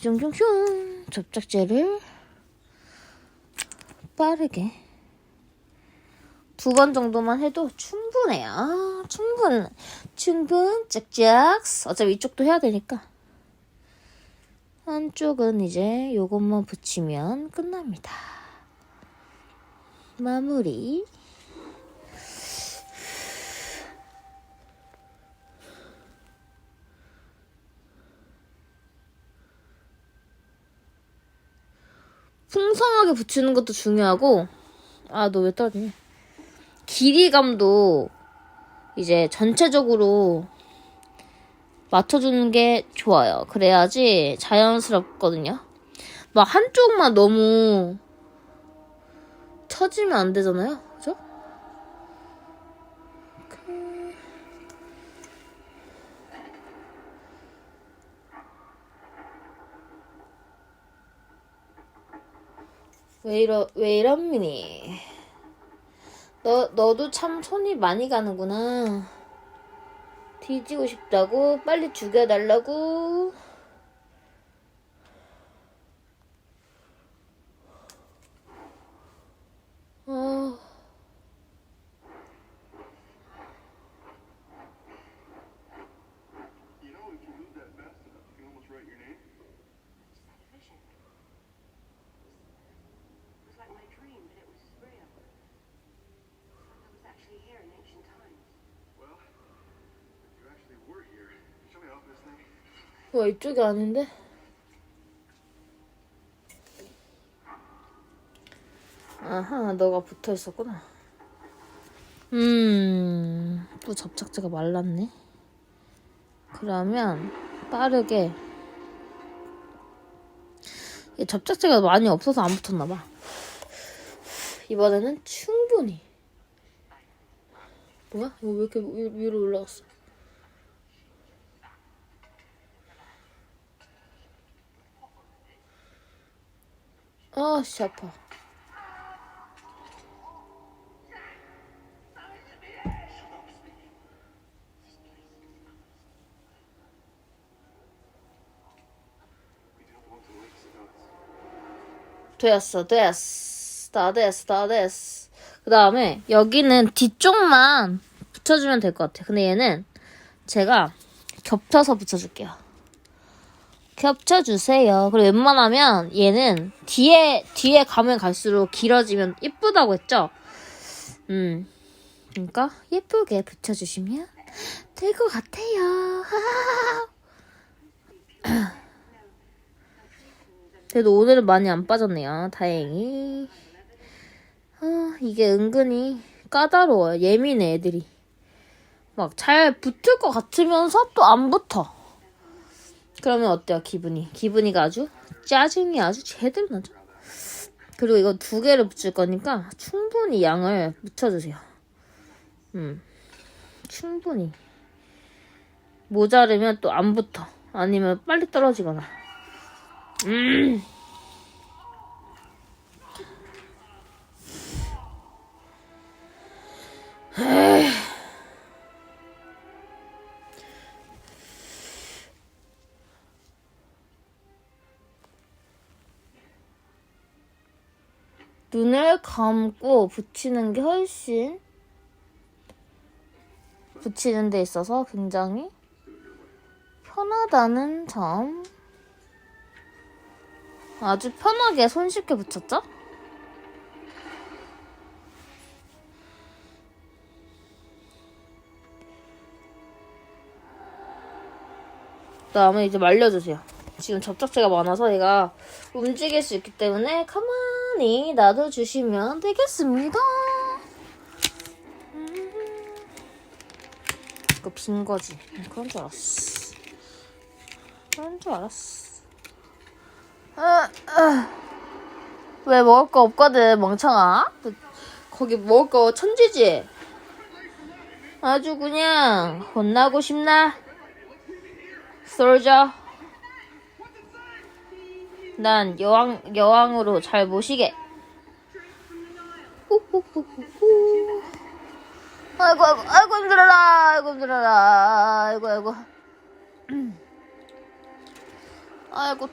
슝슝슝 접착제를 빠르게 두 번 정도만 해도 충분해요. 충분, 충분, 짝짝. 어차피 이쪽도 해야 되니까. 한쪽은 이제 요것만 붙이면 끝납니다. 마무리. 풍성하게 붙이는 것도 중요하고, 아, 너 왜 떨어지냐? 길이감도 이제 전체적으로 맞춰주는 게 좋아요. 그래야지 자연스럽거든요. 막 한쪽만 너무 처지면 안 되잖아요. 그죠? 그- 왜 이러, 왜 이럽니니? 너, 너도 참 손이 많이 가는구나. 뒤지고 싶다고? 빨리 죽여달라고? 와, 이쪽이 아닌데? 아하, 너가 붙어 있었구나. 음, 또 접착제가 말랐네. 그러면 빠르게 이 접착제가 많이 없어서 안 붙었나봐. 이번에는 충분히. 뭐야? 이거 왜 이렇게 위- 위로 올라갔어? 아, 씨 아파. 됐어, 됐어. 다 됐어, 다 됐어. 그 다음에 여기는 뒤쪽만 붙여주면 될 것 같아. 근데 얘는 제가 겹쳐서 붙여줄게요. 겹쳐주세요. 그리고 웬만하면 얘는 뒤에, 뒤에 가면 갈수록 길어지면 이쁘다고 했죠? 음. 그러니까 예쁘게 붙여주시면 될 것 같아요. 그래도 오늘은 많이 안 빠졌네요. 다행히. 아, 이게 은근히 까다로워요. 예민해, 애들이. 막 잘 붙을 것 같으면서 또 안 붙어. 그러면 어때요, 기분이? 기분이가 아주 짜증이 아주 제대로 나죠? 그리고 이거 두 개를 붙일 거니까 충분히 양을 묻혀주세요. 음. 충분히. 모자르면 또 안 붙어. 아니면 빨리 떨어지거나. 음. 눈을 감고 붙이는 게 훨씬 붙이는 데 있어서 굉장히 편하다는 점. 아주 편하게 손쉽게 붙였죠? 그다음에 이제 말려주세요. 지금 접착제가 많아서 얘가 움직일 수 있기 때문에 가만 히 놔둬주시면 되겠습니다. 음. 이거 빈 거지. 그런 줄 알았어. 그런 줄 알았어. 아, 아. 왜 먹을 거 없거든, 멍청아? 너 거기 먹을 거 천지지? 아주 그냥 혼나고 싶나? 솔저. 난 여왕, 여왕으로 잘 모시게. 아이고, 아이고, 아이고, 힘들어라. 아이고, 힘들어라. 아이고, 아이고. 아이고,